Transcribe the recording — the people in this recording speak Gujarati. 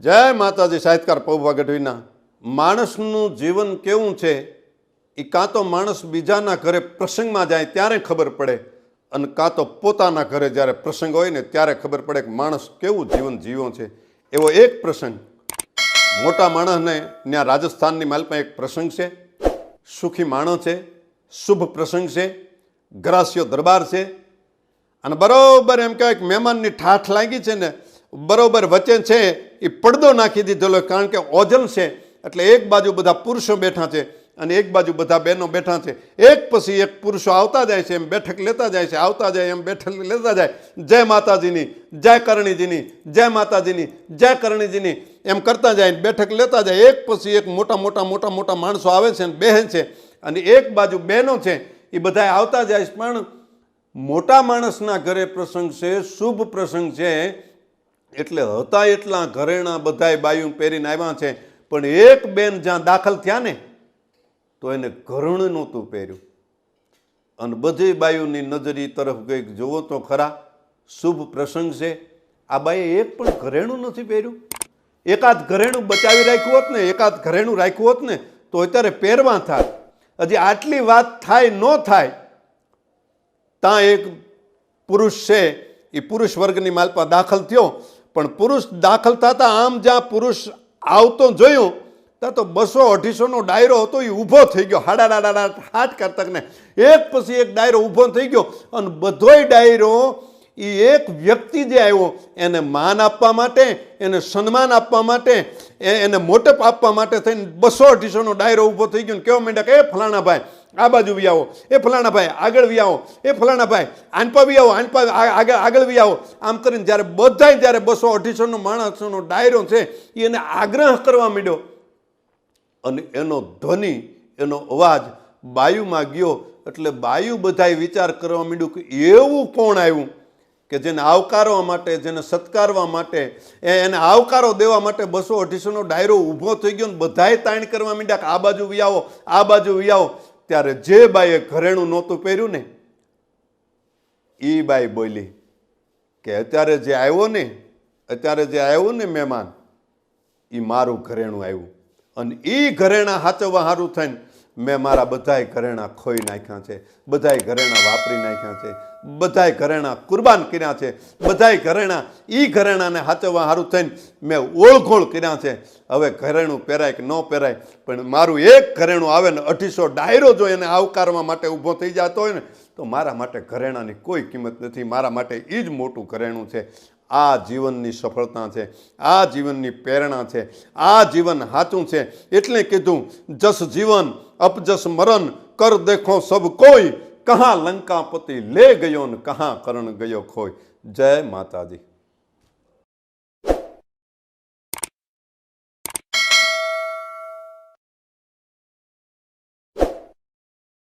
જય માતાજી, સાહિત્યકાર પૌભા ગઢવીના માણસનું જીવન કેવું છે? એ કાં તો માણસ બીજાના ઘરે પ્રસંગમાં જાય ત્યારે ખબર પડે અને કાં તો પોતાના ઘરે જ્યારે પ્રસંગ હોય ને ત્યારે ખબર પડે કે માણસ કેવું જીવન જીવ્યો છે. એવો એક પ્રસંગ. મોટા માણસને ત્યાં રાજસ્થાનની માલમાં એક પ્રસંગ છે. સુખી માણસ છે. શુભ પ્રસંગ છે. ગ્રાસ્યો દરબાર છે. અને બરાબર એમ કહેવાય કે મહેમાનની ઠાઠ લાગી છે ને બરોબર વચ્ચે છે, એ પડદો નાખી દીધેલો કારણ કે ઓજલ છે, એટલે એક બાજુ બધા પુરુષો બેઠા છે અને એક બાજુ બધા બહેનો બેઠા છે. એક પછી એક પુરુષો આવતા જાય છે, એમ બેઠક લેતા જાય છે, આવતા જાય, એમ બેઠક લેતા જાય. જય માતાજીની, જય કરણીજીની, જય માતાજીની, જય કરણીજીની, એમ કરતા જાય, બેઠક લેતા જાય. એક પછી એક મોટા મોટા મોટા મોટા માણસો આવે છે અને બહેન છે. અને એક બાજુ બહેનો છે, એ બધા આવતા જાય પણ મોટા માણસના ઘરે પ્રસંગ છે, શુભ પ્રસંગ છે એટલે હતા એટલા ઘરેણા બધાય બાયું પહેરીને આવ્યા છે, પણ એક બેન જ્યાં દાખલ થયા ને, તો એને ઘરણ નહોતું પહેર્યું. અને બધી બાયુની નજરી તરફ કંઈક જુઓ તો ખરા, શુભ પ્રસંગ છે. આ બાઈએ એક પણ ઘરેણું નથી પહેર્યું. એકાદ ઘરેણું બચાવી રાખ્યું હોત ને, એકાદ ઘરેણું રાખ્યું હોત ને, તો અત્યારે પહેરવા થાય. હજી આટલી વાત થાય ન થાય, ત્યાં એક પુરુષ છે, એ પુરુષ વર્ગની માલપા દાખલ થયો. પણ પુરુષ દાખલ થતા આમ જ્યાં પુરુષ આવતો જોયું, ત્યાં તો બસો અઢીસોનો ડાયરો હતો એ ઊભો થઈ ગયો. હાડા ડાડા હાટ કરતકને એક પછી એક ડાયરો ઊભો થઈ ગયો અને બધોય ડાયરો એ એક વ્યક્તિ જે આવ્યો, એને માન આપવા માટે, એને સન્માન આપવા માટે એને મોટપ આપવા માટે થઈને બસો અઢીસોનો ડાયરો ઊભો થઈ ગયો ને કેવા માંડ્યા કે, એ ફલાણા ભાઈ, આ બાજુ બી આવો, એ ફલાણા ભાઈ, આગળ વી આવો, એ ફલાણા ભાઈ, આનપા બી આવો, આનપા આગળ આગળ વી આવો. આમ કરીને જ્યારે બધાય, જ્યારે બસો અઢીસોનો માણસોનો ડાયરો છે એને આગ્રહ કરવા માંડ્યો. અને એનો ધ્વનિ, એનો અવાજ બાયુમાં ગયો એટલે બાયુ બધાય વિચાર કરવા માંડ્યું કે, એવું કોણ આવ્યું? કે જેને આવકારવા માટે, જેને સત્કારવા માટે એને આવકારો દેવા માટે બસો અઢીસોનો ડાયરો ઊભો થઈ ગયો ને બધાય તાણ કરવા માંડ્યા કે આ બાજુ વિયાવો આ બાજુ વિયાવો ત્યારે જે બાઈએ ઘરેણું નહોતું પહેર્યું ને એ બાઈ બોલી કે અત્યારે જે આવ્યો ને, અત્યારે જે આવ્યો ને મહેમાન એ મારું ઘરેણું આવ્યું. અને એ ઘરેણા હાચવવા સારું થઈને મેં મારા બધાય ઘરેણા ખોઈ નાખ્યા છે, બધાય ઘરેણા વાપરી નાખ્યા છે, બધાય ઘરેણા કુરબાન કર્યા છે, બધાય ઘરેણા એ ઘરેણાને હાચવવા સારું થઈને મેં ઓળઘોળ કર્યા છે. હવે ઘરેણું પહેરાય કે ન પહેરાય, પણ મારું એક ઘરેણું આવે ને અઢીસો ડાયરો જો એને આવકારવા માટે ઊભો થઈ જતો હોય ને, તો મારા માટે ઘરેણાની કોઈ કિંમત નથી, મારા માટે એ જ મોટું ઘરેણું છે. આ જીવનની સફળતા છે, આ જીવનની પ્રેરણા છે, આ જીવન સાચું છે. એટલે કીધું, જસ જીવન, અપજસ મરણ, કર દેખો સબ કોઈ, કહા લંકાપતિ લે ગયો ને કહા કરણ ગયો ખોય. જય માતાજી.